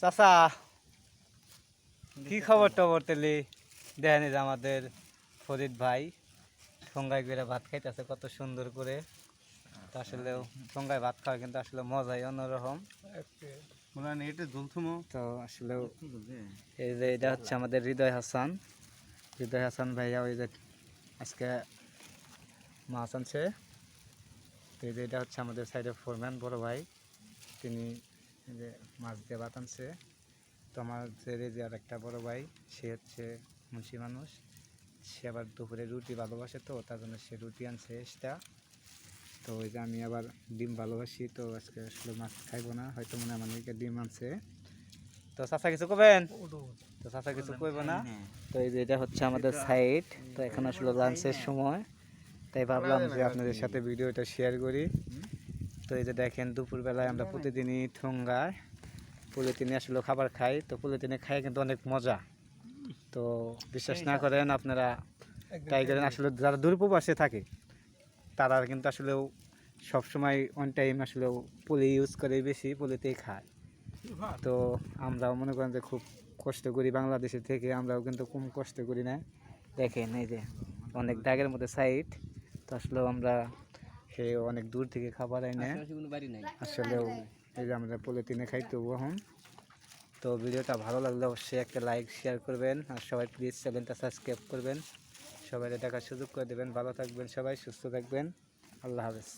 চাচা কি খবর টবর তেলি? দেখেন যে আমাদের ফরিদ ভাই ঠোঙ্গায় করে ভাত খাইতেছে কত সুন্দর করে। তো আসলে ঠোঙ্গায় ভাত খাওয়া কিন্তু আসলে মজাই অন্যরকম। মনে এটা তো আসলে এই যে এটা হচ্ছে আমাদের হৃদয় হাসান। হৃদয় হাসান ভাইয়া ওই যে আজকে মাছ আনছে। তো এই যে এটা হচ্ছে আমাদের সাইডে ফোরম্যান বড় ভাই। তিনি যে মাছ দিয়ে ভাত আনছে। তো আমাদের এই যে আর একটা বড় ভাই, সে হচ্ছে মুন্সি মানুষ। সে আবার দুপুরে রুটি ভালোবাসে তো, তার জন্য সে রুটি আনছে সেটা তো ওই যে আমি আবার ডিম ভালোবাসি, তো আজকে আসলে মাছ খাইবো না, হয়তো মনে আমার মেয়েকে ডিম আনছে। তো চাচা কিছু করবেন তো চাচা কিছু করব না? তো এই যে এটা হচ্ছে আমাদের সাইড তো এখন আসলে লাঞ্চের সময়। তাই ভাবলাম যে আপনাদের সাথে ভিডিওটা শেয়ার করি। তো এই যে দেখেন দুপুরবেলায় আমরা প্রতিদিনই ঠোঙ্গায় পলিথিনে আসলে খাবার খাই। তো পলিথিনে খাই কিন্তু অনেক মজা। তো বিশ্বাস না করেন আপনারা ট্রাই করেন আসলে যারা দূরপ্রবাসে থাকে তারা কিন্তু আসলেও সবসময় অন টাইম আসলেও পলি ইউজ করে বেশি পলিতেই খায়। তো আমরাও মনে করেন যে খুব কষ্ট করি বাংলাদেশে থেকে আমরাও কিন্তু কম কষ্ট করি না। দেখেন এই যে অনেক দাগের মধ্যে সাইড তো আসলেও আমরা সে অনেক দূর থেকে খাবার এনে আসলেও এই যে আমরা পলিথিনে খাই তবু এখন। তো ভিডিওটা ভালো লাগলে অবশ্যই একটা লাইক শেয়ার করবেন। আর সবাই প্লিজ চ্যানেলটা সাবস্ক্রাইব করবেন। সবাই দেখার সুযোগ করে দেবেন। ভালো থাকবেন সবাই সুস্থ থাকবেন। আল্লাহ হাফেজ।